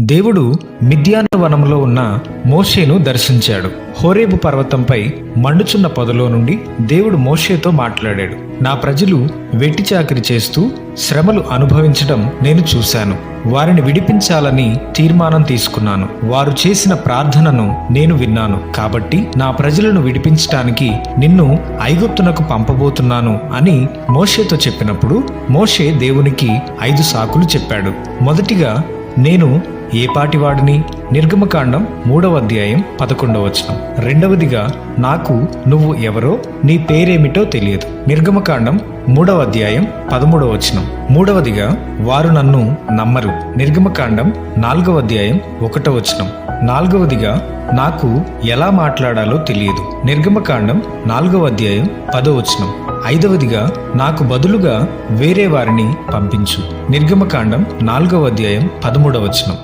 దేవుడు మిద్యాను వనంలో ఉన్న మోషేను దర్శించాడు. హోరేబు పర్వతంపై మండుచున్న పొదలో నుండి దేవుడు మోషేతో మాట్లాడాడు. నా ప్రజలు వెట్టి చాకిరి చేస్తూ శ్రమలు అనుభవించడం నేను చూశాను. వారిని విడిపించాలని తీర్మానం తీసుకున్నాను. వారు చేసిన ప్రార్థనను నేను విన్నాను. కాబట్టి నా ప్రజలను విడిపించటానికి నిన్ను ఐగుప్తునకు పంపబోతున్నాను అని మోషేతో చెప్పినప్పుడు మోషే దేవునికి ఐదు సాకులు చెప్పాడు. మొదటిగా నేను ఏ పాటివాడిని నిర్గమకాండం మూడవ అధ్యాయం పదకొండవ వచనం. రెండవదిగా నాకు నువ్వు ఎవరో నీ పేరేమిటో తెలియదు. నిర్గమకాండం మూడవ అధ్యాయం పదమూడవ వచనం. మూడవదిగా వారు నన్ను నమ్మరు. నిర్గమకాండం నాలుగవ అధ్యాయం ఒకటో వచనం. నాలుగవదిగా నాకు ఎలా మాట్లాడాలో తెలియదు. నిర్గమకాండం నాలుగవ అధ్యాయం పదో వచనం. ఐదవదిగా నాకు బదులుగా వేరే వారిని పంపించు. నిర్గమకాండం నాలుగవ అధ్యాయం పదమూడవ వచనం.